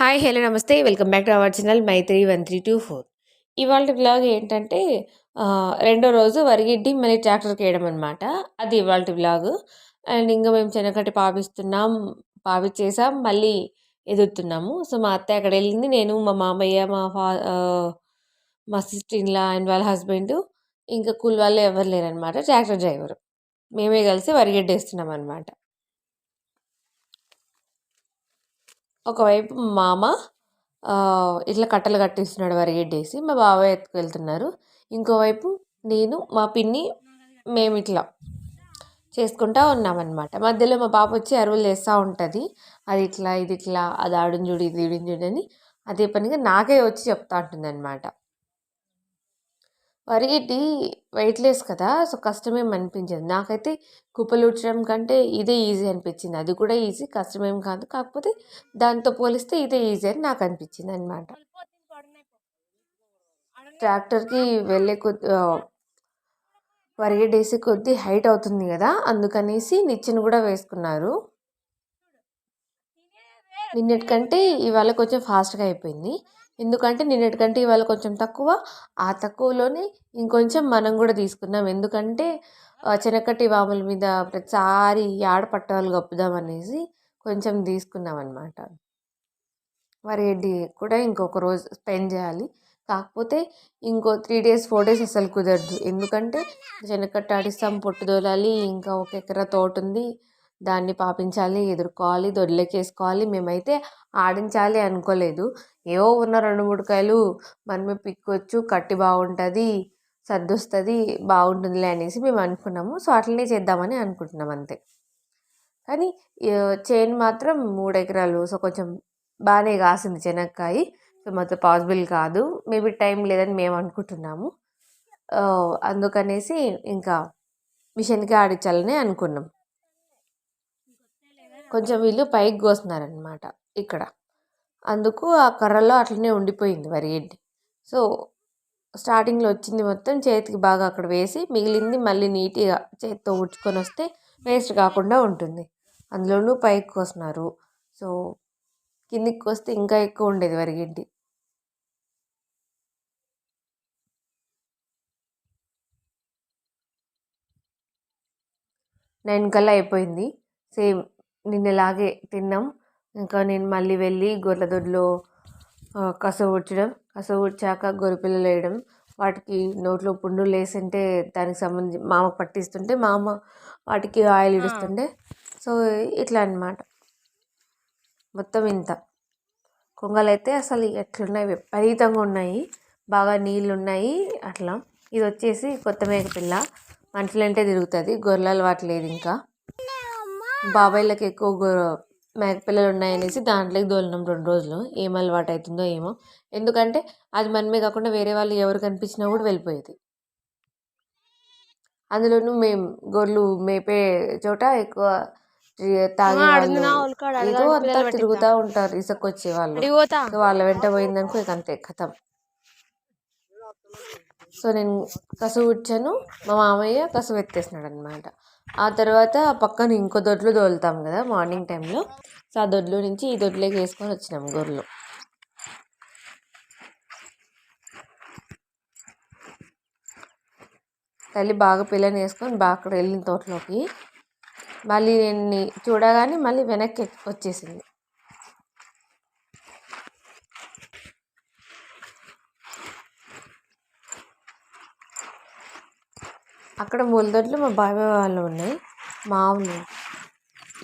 Hi hello నమస్తే. Welcome back to our channel Maithri one three two four. ఇవాళ blog ఏంటంటే రెండో రోజు వరిగిడ్డి మళ్ళీ ట్రాక్టర్కి వేయడం అనమాట అది ఇవాళ బ్లాగ్. అండ్ ఇంకా మేము చెనకట్టి పాపిస్తున్నాం పాపిచ్చేసాం మళ్ళీ ఎదురుతున్నాము సో మా అత్తయ్య అక్కడ వెళ్ళింది. నేను మా మామయ్య మా ఫా మా సిస్టర్ ఇన్లా అండ్ వాళ్ళ హస్బెండ్. ఇంకా కూల్ వాళ్ళు ఎవరు లేరనమాట ట్రాక్టర్ డ్రైవర్. మేమే కలిసి వరిగడ్డి వేస్తున్నాం అనమాట ఒకవైపు మా మామ ఇట్లా కట్టలు కట్టిస్తున్నాడు వరిగడ్డేసి మా బాబాయ్ ఎత్తుకెళ్తున్నారు. ఇంకోవైపు నేను మా పిన్ని మేము ఇట్లా చేసుకుంటా ఉన్నామన్నమాట. మధ్యలో మా పాప వచ్చి అరువులు చేస్తూ ఉంటుంది. అది ఇట్లా ఇది ఇట్లా అది ఆడుని చూడు ఇది ఇడిని చూడు అని అదే పనిగా నాకే వచ్చి చెప్తా ఉంటుంది అనమాట వరిగడ్డి వెయిట్లెస్ కదా! సో కష్టమేం అనిపించదు. నాకైతే కుప్పలు ఉడ్చడం కంటే ఇదే ఈజీ అనిపించింది. అది కూడా ఈజీ కష్టమేం కాదు. కాకపోతే దాంతో పోలిస్తే ఇదే ఈజీ అని నాకు అనిపించింది అనమాట ట్రాక్టర్కి వెళ్ళే కొద్ది వరిగడ్డి వేసే కొద్దీ హైట్ అవుతుంది కదా! అందుకనేసి నిచ్చెన కూడా వేసుకున్నారు. నిన్నటికంటే ఇవాళ కొంచెం ఫాస్ట్గా అయిపోయింది. ఎందుకంటే నిన్నటికంటే ఇవాళ కొంచెం తక్కువ. ఆ తక్కువలోనే ఇంకొంచెం మనం కూడా తీసుకున్నాం. ఎందుకంటే చెనక్కటి వాముల మీద ప్రతిసారి ఆడ పట్టవాళ్ళు కప్పుదాం అనేసి కొంచెం తీసుకున్నాం అనమాట వరిగడ్డి కూడా ఇంకొక రోజు స్పెండ్ చేయాలి. కాకపోతే ఇంకో త్రీ డేస్ ఫోర్ డేస్ అసలు కుదరదు. ఎందుకంటే చెనక్కట్ట ఆడిస్తాం పొట్టు తోలాలి. ఇంకా ఒక ఎకరా తోట ఉంది. దాన్ని పాపించాలి ఎదుర్కోవాలి దొడ్లెక్కేసుకోవాలి మేమైతే ఆడించాలి అనుకోలేదు. ఏవో ఉన్న రెండు మూడు కాయలు మనమే పిక్కొచ్చు కట్టి బాగుంటుంది సర్దొస్తుంది బాగుంటుందిలే అనేసి మేము అనుకున్నాము. సో అట్లనే చేద్దామని అనుకుంటున్నాం అంతే. కానీ చేను మాత్రం మూడు ఎకరాలు సో కొంచెం బాగానే కాసింది చెనక్కాయ. సో మాతో పాసిబుల్ కాదు. మేబీ టైం లేదని మేము అనుకుంటున్నాము. అందుకనేసి ఇంకా మిషన్కి ఆడించాలని అనుకున్నాం. కొంచెం వీళ్ళు పైకి కోస్తున్నారనమాట ఇక్కడ. అందుకు ఆ కర్రలో అట్లనే ఉండిపోయింది వరిగడ్డి సో స్టార్టింగ్లో వచ్చింది మొత్తం చేతికి బాగా అక్కడ వేసి మిగిలింది మళ్ళీ నీట్గా చేతితో ఉడ్చుకొని వస్తే వేస్ట్ కాకుండా ఉంటుంది. అందులోనూ పైకి కోస్తున్నారు. సో కిందికి కోస్తే ఇంకా ఎక్కువ ఉండేది వరిగడ్డి నైన్ కల్లా అయిపోయింది. సేమ్ నిన్నలాగే తిన్నాం. ఇంకా నేను మళ్ళీ వెళ్ళి గొర్రెల దొడ్లో ఆ, కస ఊడ్చడం కస ఊడ్చాక గొర్రె పిల్లలు వేయడం. వాటికి నోట్లో పుండులు వేసింటే దానికి సంబంధించి మామ పట్టిస్తుంటే మామ వాటికి ఆయిల్ ఇడుస్తుండే సో ఇట్లా అన్నమాట. మొత్తం ఇంత. కొంగలు అయితే అసలు ఎట్లున్నాయి? విపరీతంగా ఉన్నాయి. బాగా నీళ్ళు ఉన్నాయి అట్లా. ఇది వచ్చేసి కొత్త మేక పిల్ల మనుషులంటే తిరుగుతుంది. గొర్రెలు అలవాటు లేదు ఇంకా. బాబాయ్లకి ఎక్కువ గొ- మేక పిల్లలు ఉన్నాయనేసి దాంట్లోకి దోలినాం రెండు రోజులు. ఏం అలవాటు అవుతుందో ఏమో. ఎందుకంటే అది మనమే కాకుండా వేరే వాళ్ళు ఎవరు కనిపించినా కూడా వెళ్ళిపోయేది. అందులోనూ మేము గొర్రెలు మేపే చోట ఎక్కువ తాగే ఏదో అంతా తిరుగుతూ ఉంటారు ఇసుకొచ్చే వాళ్ళు వాళ్ళ వెంట పోయిందనుకో ఇక అంతే కథం. సో నేను కసువు ఇచ్చాను మా మామయ్య కసువు ఎత్తేసినాడు అనమాట ఆ తర్వాత పక్కన ఇంకో దొడ్లు తోలుతాం కదా మార్నింగ్ టైంలో. సో ఆ దొడ్లో నుంచి ఈ దొడ్లోకి వేసుకొని వచ్చినాం గొర్రెలు. తల్లి బాగా పిల్లని వేసుకొని బాగా అక్కడ వెళ్ళిన తోటలోకి. మళ్ళీ నేను చూడగానే మళ్ళీ వెనక్కి వచ్చేసింది. అక్కడ మూలదొడ్లు మా బాబాయ్ వాళ్ళు ఉన్నాయి. మామూలు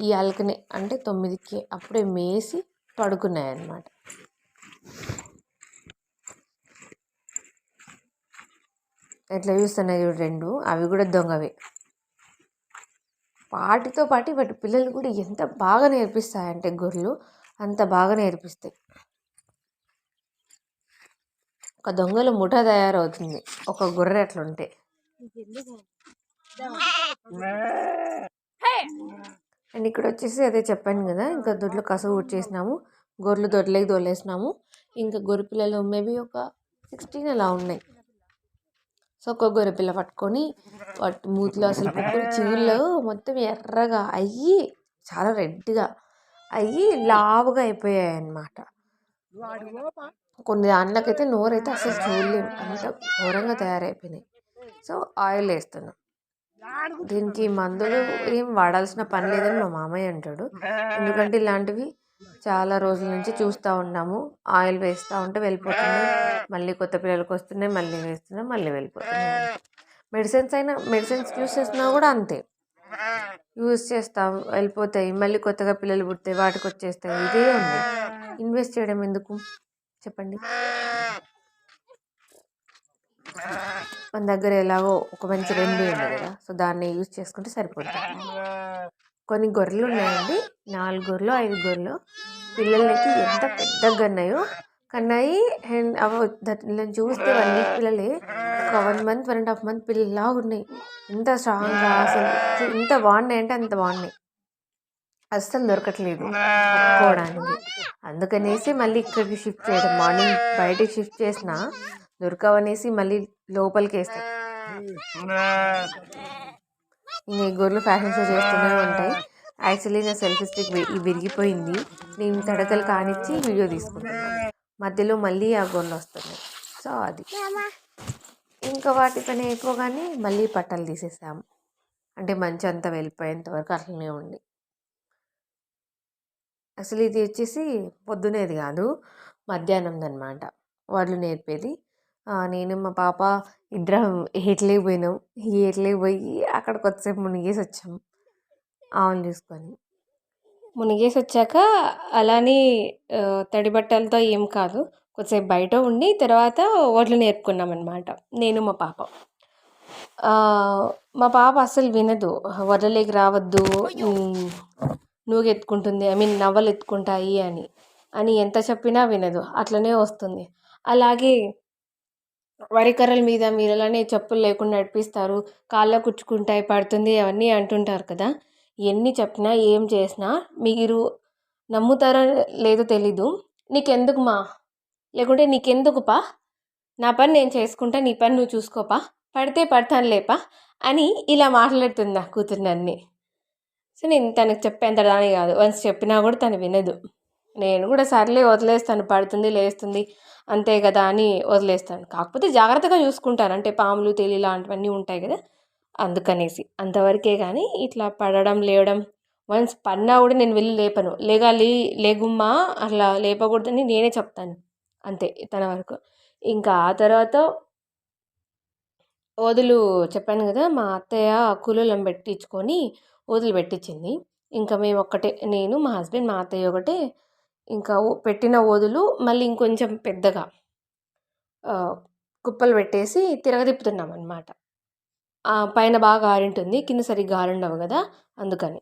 ఈ అలకనే అంటే తొమ్మిదికి అప్పుడే మేసి పడుకున్నాయి అన్నమాట ఎట్లా చూస్తున్నాయి చూడు రెండు అవి కూడా దొంగవే. వాటితో పాటు బట్ పిల్లలు కూడా ఎంత బాగా నేర్పిస్తాయంటే గొర్రెలు అంత బాగా నేర్పిస్తాయి. ఒక దొంగల ముఠ తయారవుతుంది. ఒక గొర్రె అట్లా ఉంటే అండ్ ఇక్కడ వచ్చేసి అదే చెప్పాను కదా ఇంకా దొడ్లు కసువు ఊడ్చేసినాము గొర్రెలు దొడ్లకి దొలేసినాము. ఇంకా గొర్రె పిల్లలు మేబీ ఒక సిక్స్టీన్ అలా ఉన్నాయి. సో ఒక గొర్రె పిల్ల పట్టుకొని వాటి మూతిలో అసలు పుక్కులు చిగుళ్ళు మొత్తం ఎర్రగా అయ్యి చాలా రెడ్గా అయ్యి లావుగా అయిపోయాయి అన్నమాట. కొన్ని దాంట్లోకైతే నోరైతే అసలు చూడలేం. అంత ఘోరంగా తయారైపోయినాయి. సో ఆయిల్ వేస్తున్నాం దీనికి మందులు ఏం వాడాల్సిన పని లేదని మా మామయ్య అంటాడు. ఎందుకంటే ఇలాంటివి చాలా రోజుల నుంచి చూస్తూ ఉన్నాము. ఆయిల్ వేస్తూ ఉంటే వెళ్ళిపోతున్నాయి. మళ్ళీ కొత్త పిల్లలకి వస్తున్నాయి. మళ్ళీ వేస్తున్నాయి. మళ్ళీ వెళ్ళిపోతున్నాయి మెడిసిన్స్ అయినా మెడిసిన్స్ యూస్ చేసినా కూడా అంతే. యూస్ చేస్తాం వెళ్ళిపోతాయి. మళ్ళీ కొత్తగా పిల్లలు పుడతాయి వాటికి వచ్చేస్తాయి. ఇదే ఉంది. ఇన్వెస్ట్ చేయడం ఎందుకు? చెప్పండి. మన దగ్గర ఎలాగో ఒక మంచి రెమెడీ ఉంది కదా. సో దాన్ని యూజ్ చేసుకుంటే సరిపోతుంది. కొన్ని గొర్రెలు ఉన్నాయండి. నాలుగు గొర్రెలు ఐదు గొర్రెలు. పిల్లలకి ఎంత పెద్దగా ఉన్నాయో కన్నాయి అండ్ అవి దాన్ని చూస్తే వన్ వీక్ పిల్లలే. ఒక one month one and half month పిల్లలా ఉన్నాయి. ఎంత స్ట్రాంగ్గా అసలు. ఎంత బాగున్నాయి అంటే అంత బాగున్నాయి. అస్సలు దొరకట్లేదు పోవడానికి అందుకనేసి మళ్ళీ ఇక్కడికి షిఫ్ట్ చేయడం. మార్నింగ్ బయటికి షిఫ్ట్ చేసిన దొరకవనేసి మళ్ళీ లోపలికి వేస్తాయి ఇంకా ఈ గొర్రెలు ఫ్యాషన్ షో చేస్తూనే ఉంటాయి యాక్చువల్లీ నా సెల్ఫీ స్టిక్ విరిగిపోయింది. నేను తడకలు కానిచ్చి వీడియో తీసుకుంటున్నాను మధ్యలో మళ్ళీ ఆ గొర్రెలు వస్తున్నాయి. సో అది. ఇంకా వాటి పని అయిపోగానే మళ్ళీ పట్టలు తీసేసాము. అంటే మంచి అంతా వెళ్ళిపోయేంత వరకు అట్లనే ఉండి అసలు ఇది వచ్చేసి పొద్దునేది కాదు. మధ్యాహ్నంది అనమాట వాళ్ళు నేర్పేది నేను మా పాప ఇద్దరం ఏట్లేకి పోయినాం. ఏట్లేకి పోయి అక్కడ కొద్దిసేపు మునిగేసి వచ్చాం ఆవులు చూసుకొని. మునిగేసి వచ్చాక అలానే తడి బట్టలతో ఏం కాదు. కొద్దిసేపు బయట ఉండి తర్వాత వడ్లు నేర్పుకున్నాం అనమాట నేను మా పాప. మా పాప అస్సలు వినదు. వడ్లలోకి రావద్దు. నూగు ఎత్తుకుంటుంది ఐ మీన్ నవ్వలు ఎత్తుకుంటాయి అని. అని ఎంత చెప్పినా వినదు. అట్లనే వస్తుంది. అలాగే వరి కర్రల మీద మీరు అలానే చెప్పులు లేకుండా నడిపిస్తారు. కాళ్ళ కుచ్చుకుంటాయి పడుతుంది అవన్నీ అంటుంటారు కదా. ఎన్ని చెప్పినా ఏం చేసినా మీరు నమ్ముతారో లేదో తెలీదు. నీకెందుకు మా? లేకుంటే నీకెందుకు పా? నా పని నేను చేసుకుంటా నీ పని నువ్వు చూసుకోపా. పడితే పడతాను లేపా అని ఇలా మాట్లాడుతుంది నా కూతురు నన్ను సో నేను తనకు చెప్పేంత దాని కాదు. వన్స్ చెప్పినా కూడా తను వినదు. నేను కూడా సర్లే వదిలేస్తాను పడుతుంది లేస్తుంది అంతే కదా అని వదిలేస్తాను. కాకపోతే జాగ్రత్తగా చూసుకుంటాను. అంటే పాములు తేలి లాంటివన్నీ ఉంటాయి కదా. అందుకనేసి అంతవరకే కానీ ఇట్లా పడడం లేవడం వన్స్ పడినా కూడా నేను వెళ్ళి లేపను. లేగాలి లేగుమ్మా అట్లా లేపకూడదని నేనే చెప్తాను. అంతే తన వరకు. ఇంకా ఆ తర్వాత వదులు చెప్పాను కదా మా అత్తయ్య కూలోళ్ళని పెట్టించుకొని వదులు పెట్టించింది. ఇంకా మేము ఒక్కటే నేను మా హస్బెండ్ మా అత్తయ్య ఒకటే ఇంకా పెట్టిన వదులు మళ్ళీ ఇంకొంచెం పెద్దగా కుప్పలు పెట్టేసి తిరగతిప్పుతున్నాం అనమాట పైన బాగా ఆరింటుంది కింద సరిగ్గా ఆరుండవు కదా అందుకని.